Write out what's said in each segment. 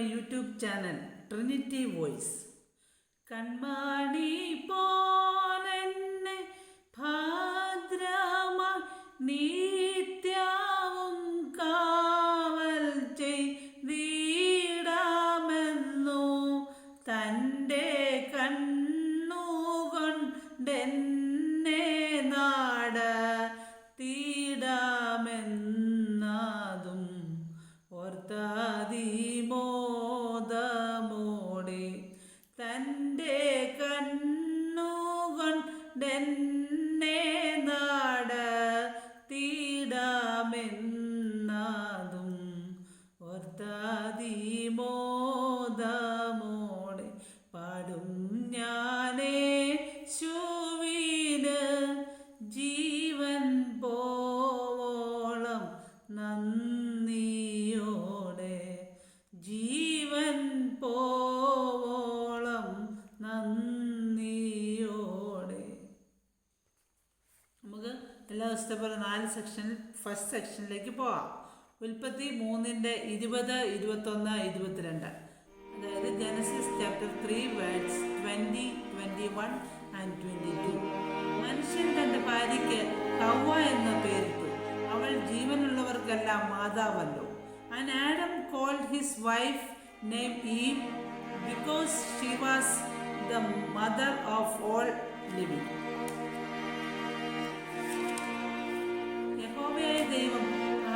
YouTube channel Trinity Voice. കൺമാണി പോലെന്നെ ഭാദ്രമ നിത്യവും കാവൽ ചെയ്തിടാമെന്നു തന്റെ കണ്ണുകൊണ്ടെന്നെ ശുവിന് ജീവൻ പോവോളം നന്ദിയോടെ. ജീവൻ പോവോളം നന്ദിയോടെ. നമുക്ക് എല്ലാ ദിവസത്തെ പോലെ നാല് സെക്ഷനിൽ ഫസ്റ്റ് സെക്ഷനിലേക്ക് പോവാം. ഉൽപ്പത്തി മൂന്നിന്റെ ഇരുപത് ഇരുപത്തൊന്ന് ഇരുപത്തിരണ്ട്. അതായത് Genesis chapter three words twenty twenty one and twenty two മനുഷ്യൻ തന്റെ ഭാര്യയ്ക്ക് കവ്വ എന്ന പേരിട്ടു. അവൾ ജീവനുള്ളവർക്കെല്ലാം മാതാവല്ലോ. And Adam called his wife name Eve because she was the mother of all living യഹോവയായ ദൈവം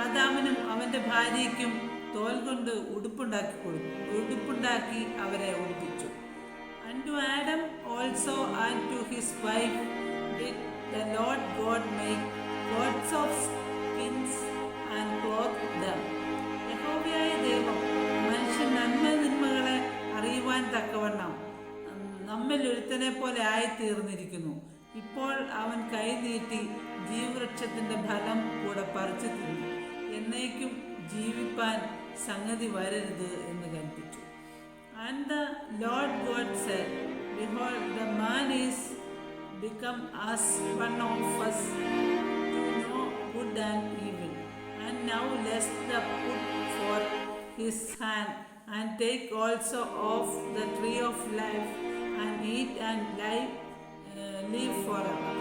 ആദാമിനും അവന്റെ ഭാര്യയ്ക്കും തോൽ കൊണ്ട് ഉടുപ്പുണ്ടാക്കി കൊടുത്തു. ഉടുപ്പുണ്ടാക്കി അവരെ ഒളിപ്പിച്ചു. And to Adam also and to his wife did the Lord God make gods of skins and clothe them. യഹോവയായ ദൈവം മനുഷ്യൻ നന്മ തിന്മകളെ അറിയുവാൻ തക്കവണ്ണം നമ്മിൽ ഒരുത്തനെ പോലെ ആയിത്തീർന്നിരിക്കുന്നു. ഇപ്പോൾ അവൻ കൈ നീട്ടി ജീവവൃക്ഷത്തിന്റെ ഫലം കൂടെ പറിച്ചു തിന്നു. എന്നേക്കും ജീവിപ്പാൻ സംഗതി വരരുത് എന്ന് കൽപ്പിച്ചു. And the Lord God said behold the man is become as one of us to know good and evil. And now lest the put forth his hand and take also of the tree of life and eat and live, uh, live forever.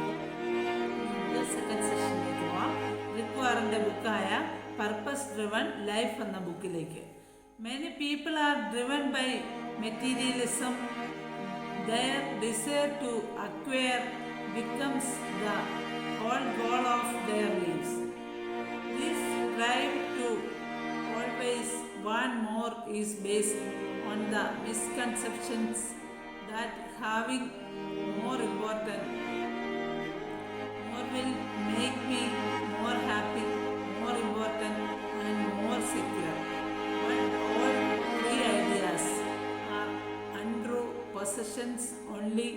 Second സെഷനിലേക്ക് പോവാം റിക്വാറിൻ്റെ ബുക്കായ purpose driven life എന്ന ബുക്കിലേക്ക് many people are driven by materialism their desire to acquire becomes the whole goal of their lives. This drive to always want more is based on the misconceptions that having more important more will make me more happy, more important, and more secure. Possessions only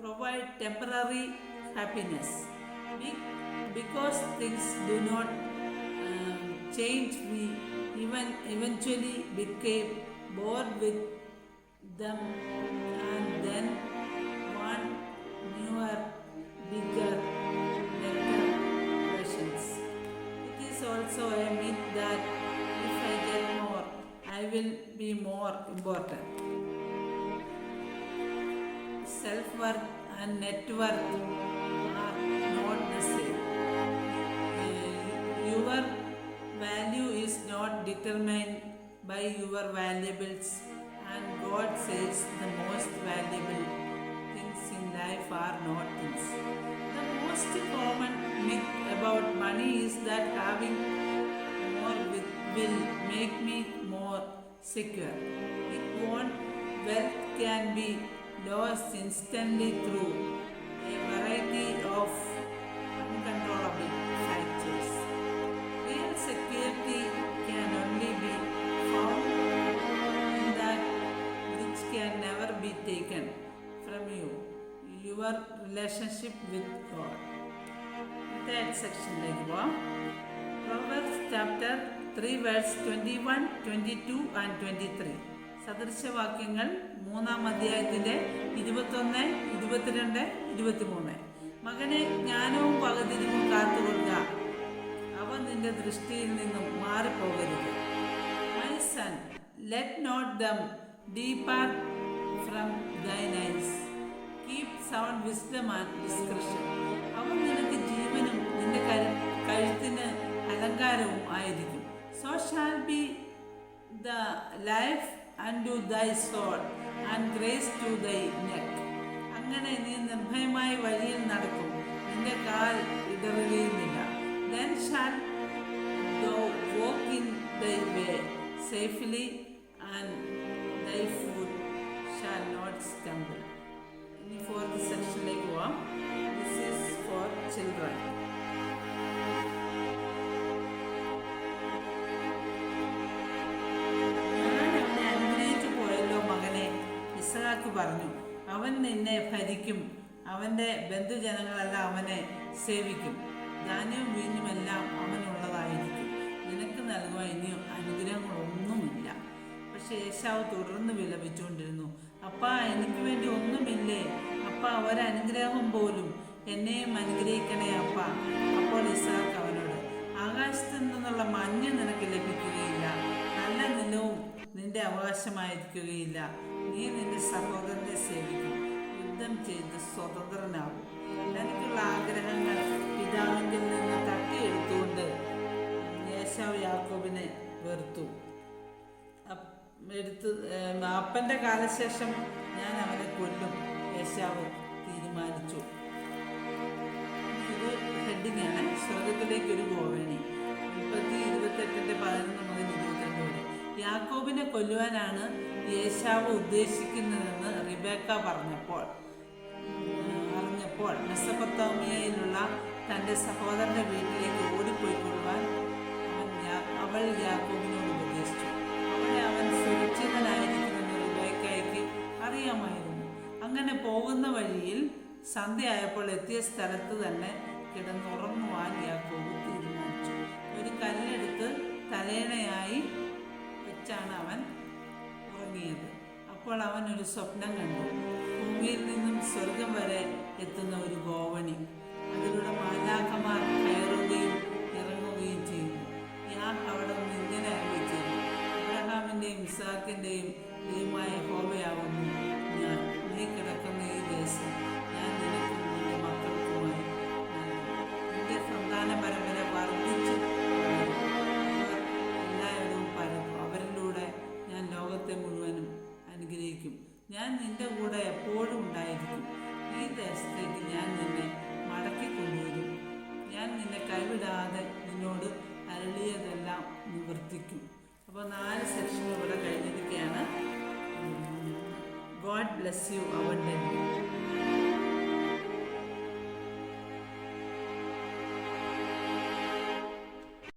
provide temporary happiness. Be- because things do not um, change, we even eventually became bored with them and then want newer, bigger, better versions. It is also a myth that if I get more, I will be more important. Self worth and net worth are not the same. Uh, Your value is not determined by your valuables, and God says the most valuable things in life are not things. The most common myth about money is that having more will make me more secure. It won't. Wealth can be lost instantly through a variety of uncontrollable factors. Real security can only be found in that which can never be taken from you, your relationship with God. That section like what? Proverbs chapter 3 verse 21, 22 and 23. സദൃശവാക്യങ്ങൾ മൂന്നാം അധ്യായത്തിന്റെ ഇരുപത്തൊന്ന് ഇരുപത്തിരണ്ട് ഇരുപത്തിമൂന്ന്. മകനെ ജ്ഞാനവും പകുതിരിവും കാത്തുകൊള്ളുക. അവൻ നിന്റെ ദൃഷ്ടിയിൽ നിന്നും മാറിപ്പോകരുത്. My son let not them depart from thine eyes keep sound wisdom and description അവൻ നിനക്ക് ജീവനും നിന്റെ കരു കഴുത്തിന് അലങ്കാരവും ആയിരിക്കും. So shall be the life And to thy soul and grace to thy neck അങ്ങനെ നീ നിർഭയമായി വഴിയിൽ നടക്കും നിന്റെ കാൽ ഇടറുകയുമില്ല then shall thou walk in thy way safely and thy foot shall not stumble. പറഞ്ഞു അവൻ നിന്നെ ഭരിക്കും. അവന്റെ ബന്ധുജനങ്ങളെല്ലാം അവനെ സേവിക്കും. ധാന്യവും വീഞ്ഞുമെല്ലാം അവനുള്ളതായിരിക്കും. നിനക്ക് നൽകുവാൻ ഇനിയും അനുഗ്രഹങ്ങളൊന്നുമില്ല. പക്ഷെ യേശാവ് തുടർന്ന് വിലപിച്ചുകൊണ്ടിരുന്നു അപ്പ എനിക്ക് വേണ്ടി ഒന്നുമില്ലേ? അപ്പ ഒരനുഗ്രഹം പോലും എന്നെയും അനുഗ്രഹിക്കണേ അപ്പ. അപ്പോൾ ഇസാക്ക് അവനോട് ആകാശത്തു നിന്നുള്ള മഞ്ഞ് നിനക്ക് ലഭിക്കുകയില്ല. നല്ല നിലവും നിന്റെ അവകാശമായിരിക്കുകയില്ല. നീ നിന്റെ സഹോദരനെ സേവിക്കും. യുദ്ധം ചെയ്ത് സ്വതന്ത്രനാകും. തനിക്കുള്ള ആഗ്രഹങ്ങൾ പിതാവിങ്കിൽ നിന്ന് തട്ടിയെടുത്തുകൊണ്ട് യേശാവ് യാക്കോബിനെ വെറുത്തു. എടുത്ത് അപ്പന്റെ കാലശേഷം ഞാൻ അവനെ കൊല്ലും യേശാവ് തീരുമാനിച്ചു. ഇത് ഹെഡിങ്ങാണ് സ്വർഗത്തിലേക്ക് ഒരു ഗോവേണി മുപ്പത്തി ഇരുപത്തെട്ടിന്റെ പതിനൊന്ന് യാക്കോബിനെ കൊല്ലുവാനാണ് യേശാവ് ഉദ്ദേശിക്കുന്നതെന്ന് റിബേക്ക പറഞ്ഞപ്പോൾ അറിഞ്ഞപ്പോൾ മെസ്സപ്പൊത്താമിയയിലുള്ള തന്റെ സഹോദരന്റെ വീട്ടിലേക്ക് ഓടിപ്പോയിക്കൊള്ളുവാൻ അവൻ അവൾ യാക്കോബിനോട് ഉപദേശിച്ചു. അവളെ അവൻ സുരക്ഷിതനായിരിക്കുമെന്ന് റിബേക്കയ്ക്ക് അറിയാമായിരുന്നു. അങ്ങനെ പോകുന്ന വഴിയിൽ സന്ധ്യയായപ്പോൾ എത്തിയ സ്ഥലത്ത് തന്നെ കിടന്നുറങ്ങുവാൻ യാക്കോബ് തീരുമാനിച്ചു. ഒരു കല്ലെടുത്ത് തലേണയായി വെച്ചാണ് അവൻ ഉറങ്ങിയത്. അപ്പോൾ അവൻ ഒരു സ്വപ്നം കണ്ടു. ഭൂമിയിൽ നിന്നും സ്വർഗം വരെ എത്തുന്ന ഒരു ഗോവണി. അതിലൂടെ മാലാഖമാർ കയറുകയും ഇറങ്ങുകയും ചെയ്യുന്നു ഞാൻ അവിടെ അരുളി ചെയ്തു അബ്രഹാമിന്റെയും ഇസാക്കിന്റെയും ദൈവമായ ഹോമയാകുന്നു ഞാൻ. നീ കിടക്കുന്ന ഈ ദേശം ഞാൻ നിനക്കും നിന്റെ മക്കൾക്കുമായി എന്റെ നിന്റെ കൈവിടാതെ നിന്നോട് അരളിയതെല്ലാം നിവർത്തിക്കും. അപ്പോൾ നാല് സെക്ഷൻ ഇവിടെ കഴിഞ്ഞിരിക്കുകയാണ്. ഗോഡ് ബ്ലെസ് യു അവന്റെ